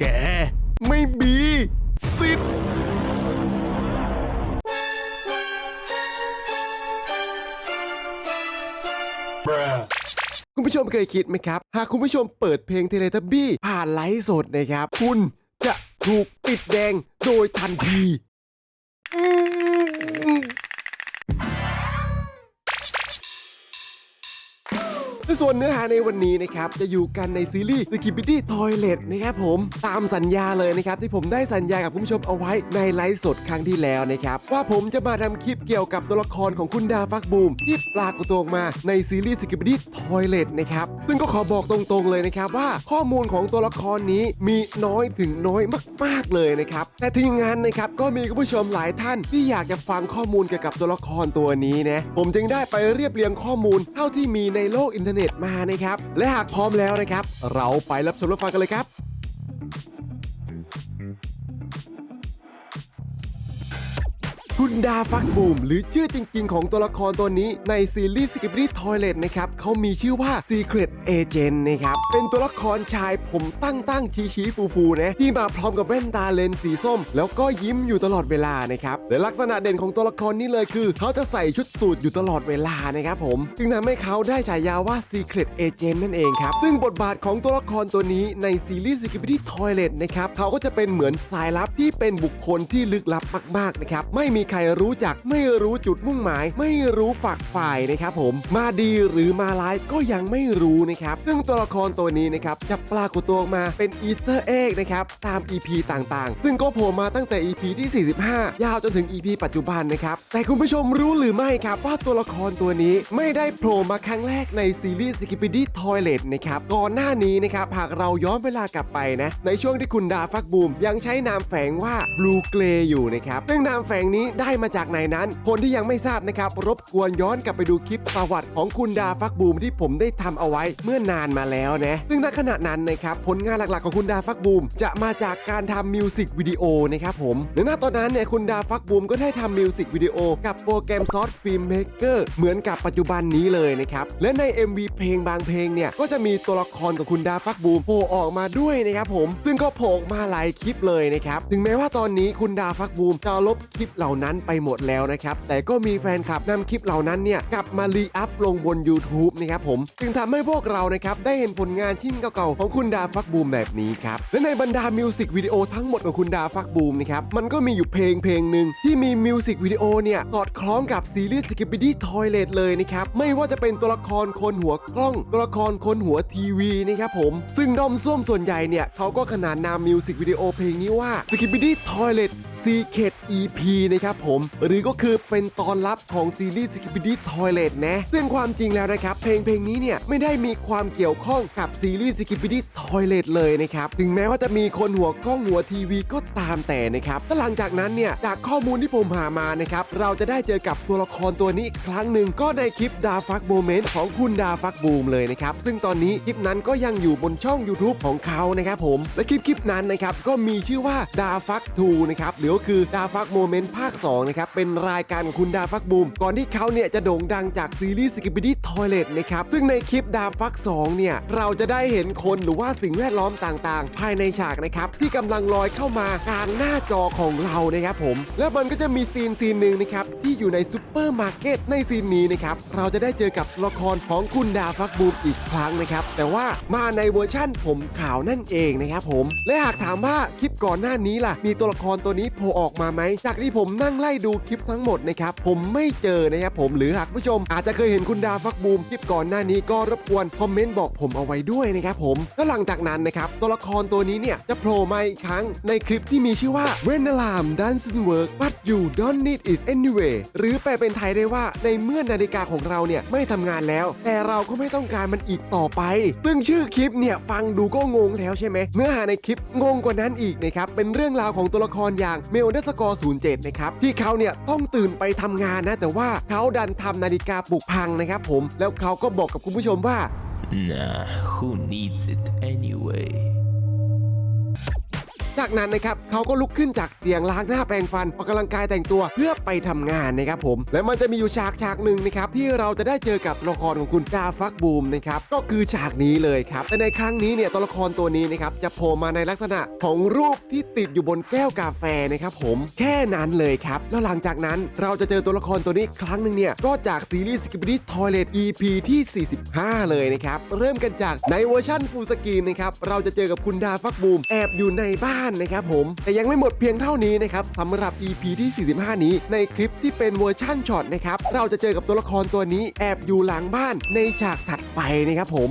แกไม่มีสิทธิ์คุณผู้ชมเคยคิดไหมครับ หากคุณผู้ชมเปิดเพลงเทเลทับบี้ผ่านไลฟ์สดนะครับ คุณจะถูกปิดแดงโดยทันที และส่วนเนื้อหาในวันนี้นะครับจะอยู่กันในซีรีส์ The k i b i d y Toilet นะครับผมตามสัญญาเลยนะครับที่ผมได้สัญญากับคุณผู้ชมเอาไว้ในไลฟ์สดครั้งที่แล้วนะครับว่าผมจะมาทำคลิปเกี่ยวกับตัวละครของคุณดาฟักบูมที่ปรากฏตัวออกมาในซีรีส์ The k i b i d y Toilet นะครับซึ่งก็ขอบอกตรงๆเลยนะครับว่าข้อมูลของตัวละครนี้มีน้อยถึงน้อยมาก ๆเลยนะครับแต่ถึงอย่างนั้นนะครับก็มีคุณผู้ชมหลายท่านที่อยากจะฟังข้อมูลเกี่ยวกับตัวละครตัวนี้นะผมจึงได้ไปเรียบเรียงข้อมูลเท่าที่มีในโลกอินเทอร์เน็ตมานะครับ และหากพร้อมแล้วนะครับ เราไปรับชมรับฟังกันเลยครับ คุณดาฟักบูม หรือชื่อจริง ๆ ของตัวละครตัวนี้ในซีรีส์ Skibidi Toilet นะครับเขามีชื่อว่า Secret Agent นะครับ เป็นตัวละครชายผมตั้งตั้งชี้ชี้ฟูฟูๆนะที่มาพร้อมกับแว่นตาเลนส์สีส้ม แล้วก็ยิ้มอยู่ตลอดเวลานะครับและลักษณะเด่นของตัวละครนี้เลยคือ เขาจะใส่ชุดสูทอยู่ตลอดเวลานะครับผม จึงทำให้เขาได้ฉายาว่า Secret Agent นั่นเองครับ ซึ่งบทบาทของตัวละครตัวนี้ในซีรีส์ Skibidi Toilet นะครับเขาก็จะเป็นเหมือนสายลับที่เป็นบุคคลที่ลึกลับมากๆนะครับไม่มีใครรู้จักไม่รู้จุดมุ่งหมาย ไม่รู้ฝักฝ่ายนะครับผมมาดีหรือมาร้ายก็ยังไม่รู้นะครับซึ่งตัวละครตัวนี้นะครับจะปรากฏตัวมาเป็นอีสเตอร์เอ็กนะครับตาม EP ต่างๆ ซึ่งก็โผล่มาตั้งแต่ EP ที่ 45 ยาวจนถึง EP ปัจจุบันนะครับแต่คุณผู้ชมรู้หรือไม่ครับว่าตัวละครตัวนี้ไม่ได้โผล่มาครั้งแรกในซีรีส์ Skibidi Toilet นะครับก่อนหน้านี้นะครับหากเราย้อนเวลากลับไปนะในช่วงที่คุณดาฟักบูมยังใช้นามแฝงว่า Blue Gray อยู่นะครับซึ่งนามแฝงนี้ได้มาจากไหนนั้น คนที่ยังไม่ทราบนะครับ รบกวนย้อนกลับไปดูคลิปประวัติของคุณดาฟักบูมที่ผมได้ทำเอาไว้เมื่อนานมาแล้วนะซึ่งณขณะนั้นนะครับผลงานหลักๆของคุณดาฟักบูม จะมาจากการทำมิวสิกวิดีโอนะครับผมในหน้าตอนนั้นเนี่ยคุณดาฟักบูมก็ได้ทำมิวสิกวิดีโอกับโปรแกรมซอสฟิล์มเมเกอร์เหมือนกับปัจจุบันนี้เลยนะครับและใน MV เพลงบางเพลงเนี่ยก็จะมีตัวละครของคุณดาฟักบูมโผล่ออกมาด้วยนะครับผม ซึ่งก็โผล่มาหลายคลิปเลยนะครับถึงแม้ว่าตอนนี้คุณดาฟักบูมจะลบคลิปเหล่านั้นไปหมดแล้วนะครับ แต่ก็มีแฟนคลับนำคลิปเหล่านั้นเนี่ยกลับมารีอัพลงบน YouTube นะครับผม จึงทำให้พวกเรานะครับได้เห็นผลงานชิ้นเก่าๆของคุณดาฟักบูมแบบนี้ครับ และในบรรดามิวสิกวิดีโอทั้งหมดของคุณดาฟักบูมนะครับ มันก็มีอยู่เพลงเพลงหนึ่งที่มีมิวสิกวิดีโอเนี่ยสอดคล้องกับซีรีส์ Skibidi Toilet เลยนะครับ ไม่ว่าจะเป็นตัวละครคนหัวกล้อง ตัวละครคนหัวทีวีนะครับผม ซึ่งด้อมส้วมส่วนใหญ่เนี่ยเขาก็ขนานนามมิวสิกวิดีโอเพลงนี้ว่า Skibidi Toilet Secret EP นะครับผม หรือก็คือเป็นตอนลับของซีรีส์ Skibidi Toilet นะซึ่งความจริงแล้วนะครับ เพลงเพลงนี้เนี่ยไม่ได้มีความเกี่ยวข้องกับซีรีส์ Skibidi Toilet เลยนะครับ ถึงแม้ว่าจะมีคนหัวกล้องหัวทีวีก็ตามแต่นะครับและหลังจากนั้นเนี่ยจากข้อมูลที่ผมหามานะครับเราจะได้เจอกับตัวละครตัวนี้อีกครั้งหนึ่งก็ในคลิปดาฟักโมเมนต์ของคุณดาฟักบูมเลยนะครับซึ่งตอนนี้คลิปนั้นก็ยังอยู่บนช่อง YouTube ของเขานะครับผมและคลิปคลิปนั้นนะครับก็มีชื่อว่าดาฟักทูนะครับหรือก็คือดาฟักโมเมนต์ภาค2นะครับเป็นรายการของคุณดาฟักบูม ก่อนที่เขาเนี่ยจะโด่งดังจากซีรีส์ Skibidi Toilet นะครับซึ่งในคลิปดาฟัก2เนี่ยเราจะได้เห็นคนหรือว่าสิ่งแวดล้อมต่างๆ ภายในฉากนะครับที่กำลังลอยเข้ามากลางหน้าจอของเรานะครับผม แล้วมันก็จะมีซีนซีนหนึ่งนะครับที่อยู่ในซูเปอร์มาร์เก็ตในซีนนี้นะครับเราจะได้เจอกับละครของคุณดาฟักบูมอีกครั้งนะครับแต่ว่ามาในเวอร์ชั่นผมขาวนั่นเองนะครับผมและหากถามว่าคลิปก่อนหน้านี้ล่ะมีตัวละครตัวนี้โผล่ออกมาไหม จากที่ผมนั่งไล่ดูคลิปทั้งหมดนะครับ ผมไม่เจอนะครับผมหรือหากผู้ชม อาจจะเคยเห็นคุณดาฟักบูมคลิปก่อนหน้านี้ก็รบกวนคอมเมนต์บอกผมเอาไว้ด้วยนะครับผมแล้วหลังจากนั้นนะครับตัวละครตัวนี้เนี่ยจะโผล่มาอีกครั้งในคลิปที่มีชื่อว่า When alarm doesn't work but you don't need it anyway หรือแปลเป็นไทยได้ว่าในเมื่อนาฬิกาของเราเนี่ยไม่ทำงานแล้ว แต่เราก็ไม่ต้องการมันอีกต่อไป ซึ่งชื่อคลิปเนี่ยฟังดูก็งงแล้วใช่ไหมเนื้อหาในคลิปงงกว่านั้นอีกนะครับเป็นเรื่องราวของตัวละครอย่างเมลเดสกอร์ศูนย์เจ็ดนะครับที่เขาเนี่ยต้องตื่นไปทำงานนะ แต่ว่าเขาดันทำนาฬิกาปลุกพังนะครับผมแล้วเขาก็บอกกับคุณผู้ชมว่า Nah, who needs it anyway? จากนั้นนะครับเขาก็ลุกขึ้นจากเตียงล้างหน้าแปรงฟันออกกำลังกายแต่งตัวเพื่อไปทำงานนะครับผม และมันจะมีอยู่ฉากฉากหนึ่งนะครับที่เราจะได้เจอกับละครของคุณดาฟักบูมนะครับก็คือฉากนี้เลยครับแต่ในครั้งนี้เนี่ยตัวละครตัวนี้นะครับจะโผล่มาในลักษณะของรูปที่ติดอยู่บนแก้วกาแฟนะครับผมแค่นั้นเลยครับแล้วหลังจากนั้นเราจะเจอตัวละครตัวนี้ครั้งหนึ่งเนี่ยก็จากซีรีส์ s k i p p y Toilet EP ที่ 45 เลยนะครับเริ่มกันจากในเวอร์ชั่นฟูลสกรีนนะครับเราจะเจอกับคุณดาฟักบูมแอบอยู่ในบ้านนะครับผมแต่ยังไม่หมดเพียงเท่านี้นะครับสำหรับ EP ที่ 45 นี้ ในคลิปที่เป็นเวอร์ชั่นช็อตนะครับเราจะเจอกับตัวละครตัวนี้แอบอยู่หลังบ้านในฉากถัดไปนะครับผม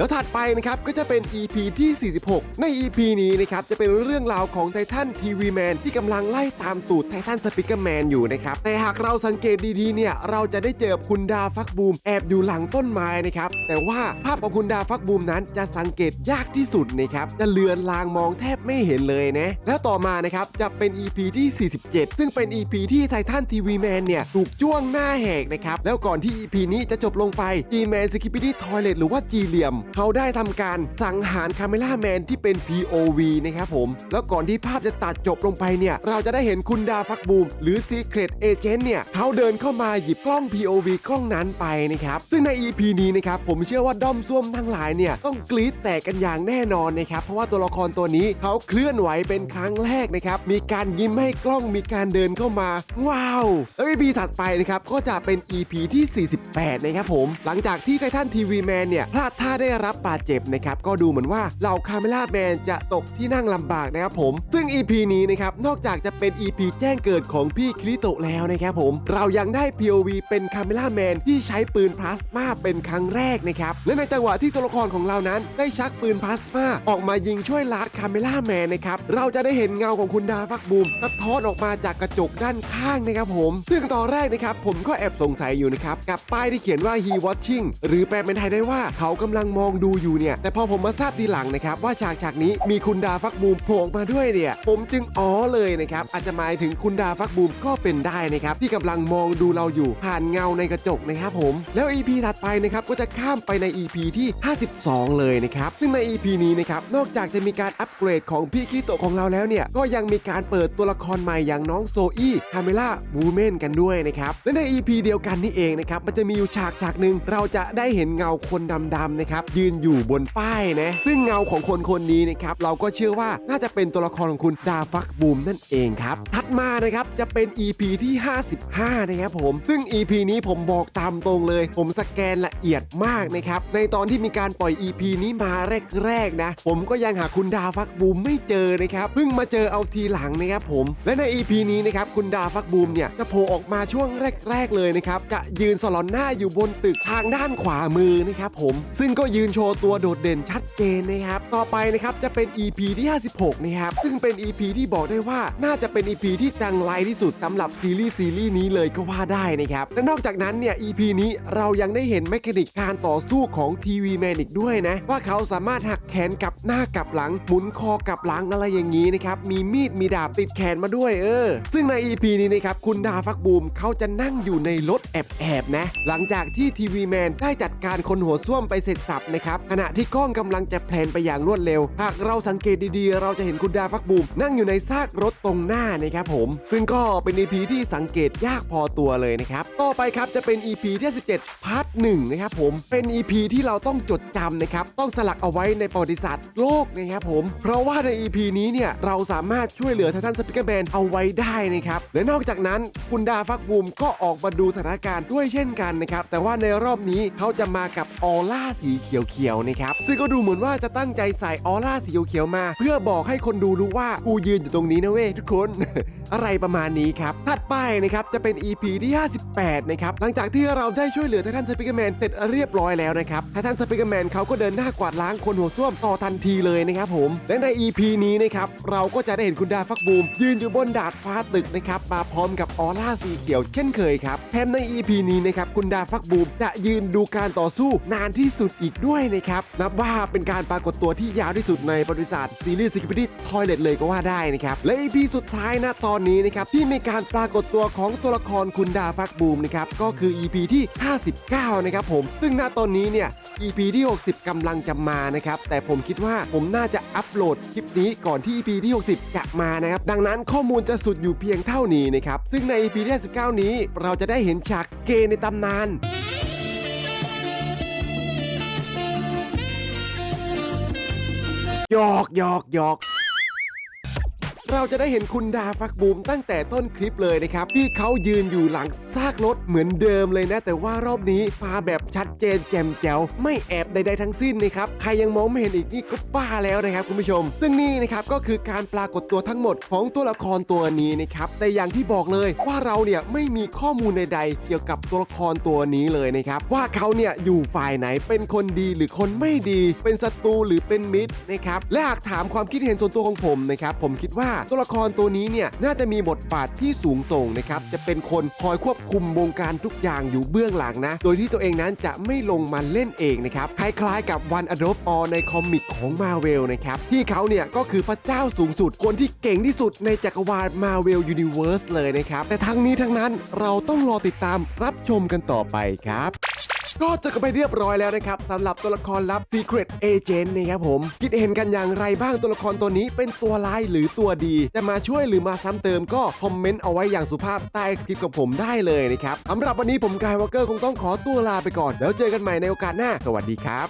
แล้วถัดไปนะครับก็จะเป็น EP ที่ 46 ใน EP นี้นะครับจะเป็นเรื่องราวของไททันทีวีแมนที่กำลังไล่ตามตูดไททันสปิเกอร์แมนอยู่นะครับแต่หากเราสังเกตดีๆเนี่ยเราจะได้เจอคุณดาฟักบูมแอบอยู่หลังต้นไม้นะครับแต่ว่าภาพของคุณดาฟักบูมนั้นจะสังเกตยากที่สุดนะครับจะเลือนลางมองแทบไม่เห็นเลยนะแล้วต่อมานะครับจะเป็น EP ที่ 47 ซึ่งเป็น EP ที่ไททันทีวีแมนเนี่ยถูกจ้วงหน้าแหกนะครับแล้วก่อนที่ EP นี้จะจบลงไป G-Man s k i p p y Toilet หรือว่า G เหลี่ยมเขาได้ทำการสังหารคาเมล่าแมนที่เป็น POV นะครับผม แล้วก่อนที่ภาพจะตัดจบลงไปเนี่ย เราจะได้เห็นคุณดาฟักบูม หรือ Secret Agent เนี่ย เขาเดินเข้ามาหยิบกล้อง POV กล้องนั้นไปนะครับ ซึ่งใน EP นี้นะครับ ผมเชื่อว่าด้อมส้วมทั้งหลายเนี่ย ต้องกรี๊ดแตกกันอย่างแน่นอนนะครับ เพราะว่าตัวละครตัวนี้เขาเคลื่อนไหวเป็นครั้งแรกนะครับ มีการยิ้มให้กล้อง มีการเดินเข้ามา ว้าว แล้ว EP ถัดไปนะครับ ก็จะเป็น EP ที่ 48 นะครับผม หลังจากที่ไททันทีวีแมนเนี่ยพลาดท่าได้ได้รับบาดเจ็บนะครับก็ดูเหมือนว่าเหล่าคาเมล่าแมนจะตกที่นั่งลำบากนะครับผม ซึ่ง EP นี้นะครับนอกจากจะเป็น EP แจ้งเกิดของพี่คริโตแล้วนะครับผม เรายังได้ POV เป็นคาเมล่าแมนที่ใช้ปืนพลาสมาเป็นครั้งแรกนะครับและในจังหวะที่ตัวละครของเรานั้นได้ชักปืนพลาสมาออกมายิงช่วยลาดคาเมล่าแมนนะครับเราจะได้เห็นเงาของคุณดาฟักบูมสะท้อนออกมาจากกระจกด้านข้างนะครับผม ซึ่งตอนแรกนะครับผมก็แอบสงสัยอยู่นะครับกับป้ายที่เขียนว่า he watching หรือแปลเป็นไทยได้ว่าเขากำลังมองดูอยู่เนี่ย แต่พอผมมาทราบทีหลังนะครับ ว่าฉากฉากนี้มีคุณดาฟักบูมโผล่มาด้วยเนี่ย ผมจึงอ๋อเลยนะครับ อาจจะหมายถึงคุณดาฟักบูมก็เป็นได้นะครับ ที่กำลังมองดูเราอยู่ผ่านเงาในกระจกนะครับผม แล้ว EP ถัดไปนะครับก็จะข้ามไปใน EP ที่ 52 เลยนะครับ ซึ่งใน EP นี้นะครับนอกจากจะมีการอัปเกรดของพี่คิโตของเราแล้วเนี่ยก็ยังมีการเปิดตัวละครใหม่อย่างน้องโซอี้คาเมล่าบูเมนกันด้วยนะครับและใน EP เดียวกันนี่เองนะครับมันจะมีอยู่ฉากฉากหนึ่งเราจะได้เห็นเงาคนดำๆนะครับยืนอยู่บนป้ายนะ ซึ่งเงาของคนคนนี้นะครับเราก็เชื่อว่าน่าจะเป็นตัวละครของคุณดาฟักบูมนั่นเองครับ ถัดมานะครับจะเป็น EP ที่ 55 นะครับผม ซึ่ง EP นี้ผมบอกตามตรงเลย ผมสแกนละเอียดมากนะครับในตอนที่มีการปล่อย EP นี้มาแรกๆนะ ผมก็ยังหาคุณดาฟักบูมไม่เจอนะครับเพิ่งมาเจอเอาทีหลังนะครับผม และใน EP นี้นะครับคุณดาฟักบูมเนี่ยจะโผล่ออกมาช่วงแรก ๆเลยนะครับจะยืนสลอนหน้าอยู่บนตึกทางด้านขวามือนะครับผมซึ่งก็ยืนืนโชว์ตัวโดดเด่นชัดเจนนะครับ ต่อไปนะครับจะเป็น EP ที่ 56 นะครับ ซึ่งเป็น EP ที่บอกได้ว่าน่าจะเป็น EP ที่จังไรที่สุดสำหรับซีรีส์ซีรีส์นี้เลยก็ว่าได้นะครับ และนอกจากนั้นเนี่ย EP นี้เรายังได้เห็นแมคานิกการต่อสู้ของทีวีแมนอีกด้วยนะ ว่าเขาสามารถหักแขนกับหน้ากับหลัง หมุนคอกับหลังอะไรอย่างนี้นะครับ มีมีดมีดาบติดแขนมาด้วยเออ ซึ่งใน EP นี้นะครับคุณดาฟักบูมเขาจะนั่งอยู่ในรถแอบๆนะ หลังจากที่ทีวีแมนได้จัดการคนหัวส้วมไปเสร็จสับนะครับขณะที่กล้องกำลังจะแพลนไปอย่างรวดเร็ว หากเราสังเกตดีๆ เราจะเห็นคุณดาฟักบูมนั่งอยู่ในซากรถตรงหน้านะครับผม ซึ่งก็เป็น EP ที่สังเกตยากพอตัวเลยนะครับ ต่อไปครับจะเป็น EP ที่17พาร์ทหนึ่งนะครับผมเป็น EP ที่เราต้องจดจำนะครับต้องสลักเอาไว้ในประวัติศาสตร์โลกนะครับผม เพราะว่าใน EP นี้เนี่ยเราสามารถช่วยเหลือททันสปิเกอร์แมนเอาไว้ได้นะครับและนอกจากนั้นคุณดาฟักบูมก็ออกมาดูสถานการณ์ด้วยเช่นกันนะครับแต่ว่าในรอบนี้เขาจะมากับออร่าสีเขียวๆนะครับซึ่งก็ดูเหมือนว่าจะตั้งใจใส่ออร่าสีเขียวๆมา เพื่อบอกให้คนดูรู้ว่ากูยืนอยู่ตรงนี้นะเว้ยทุกคน อะไรประมาณนี้ครับถัดไปนะครับจะเป็น EP ที่ 58 นะครับหลังจากที่เราได้ช่วยเหลือไททันสปิเกอร์แมนเสร็จเรียบร้อยแล้วนะครับไททันสปิเกอร์แมนเขาก็เดินหน้ากวาดล้างคนหัวส้วมต่อทันทีเลยนะครับผมและใน EP นี้นะครับเราก็จะได้เห็นคุณดาฟักบูม ยืนอยู่บนดาดฟ้าตึกนะครับมาพร้อมกับออร่าสีเขียวเช่นเคยครับแถมใน EP นี้นะครับคุณดาฟักบูมจะยืนดูการต่อสู้นานที่สุดอีกด้วยด้วยนะครับนับว่าเป็นการปรากฏตัวที่ยาวที่สุดในประวัติศาสตร์ซีรีส์ Security Toilet เลยก็ว่าได้นะครับ และ EP สุดท้ายนะตอนนี้นะครับ ที่มีการปรากฏตัวของตัวละครคุณดาฟักบูมนะครับ ก็คือ EP ที่ 59 นะครับผม ซึ่งณตอนนี้เนี่ย EP ที่ 60กำลังจะมานะครับ แต่ผมคิดว่าผมน่าจะอัปโหลดคลิปนี้ก่อนที่ EP ที่ 60 จะมานะครับ ดังนั้นข้อมูลจะสุดอยู่เพียงเท่านี้นะครับ ซึ่งใน EP ที่ 59 นี้เราจะได้เห็นฉากเกในตำนาน หยอกหยอกหยอก เราจะได้เห็นคุณดาฟักบูมตั้งแต่ต้นคลิปเลยนะครับ ที่เขายืนอยู่หลังซากรถเหมือนเดิมเลยนะ แต่ว่ารอบนี้มาแบบชัดเจนแจ่มแจ๋วไม่แอบใดๆทั้งสิ้นนะครับ ใครยังมองไม่เห็นอีกนี่ก็บ้าแล้วนะครับคุณผู้ชม ซึ่งนี่นะครับก็คือการปรากฏตัวทั้งหมดของตัวละครตัวนี้นะครับแต่อย่างที่บอกเลยว่าเราเนี่ยไม่มีข้อมูลใดๆ เกี่ยวกับตัวละครตัวนี้เลยนะครับว่าเขาเนี่ยอยู่ฝ่ายไหนเป็นคนดีหรือคนไม่ดี เป็นศัตรูหรือเป็นมิตรนะครับและหากถามความคิดเห็นส่วนตัวของผมนะครับผมคิดว่าตัวละครตัวนี้เนี่ยน่าจะมีบทบาทที่สูงส่งนะครับจะเป็นคนคอยควบคุมวงการทุกอย่างอยู่เบื้องหลังนะ โดยที่ตัวเองนั้นจะไม่ลงมาเล่นเองนะครับคล้ายๆ กับวันอดอปอในคอมิกของมาเวลนะครับที่เขาเนี่ยก็คือพระเจ้าสูงสุด คนที่เก่งที่สุดในจักรวาลมาเวลยูนิเวิร์สเลยนะครับแต่ทั้งนี้ทั้งนั้นเราต้องรอติดตามรับชมกันต่อไปครับ ก็จบกันไปเรียบร้อยแล้วนะครับสำหรับตัวละครลับ Secret Agent นะครับผม คิดเห็นกันอย่างไรบ้างตัวละครตัวนี้เป็นตัวร้ายหรือตัวดี จะมาช่วยหรือมาซ้ำเติมก็คอมเมนต์เอาไว้อย่างสุภาพใต้คลิปกับผมได้เลยนะครับสำหรับวันนี้ผมกายวอลเกอร์คงต้องขอตัวลาไปก่อน แล้วเจอกันใหม่ในโอกาสหน้า สวัสดีครับ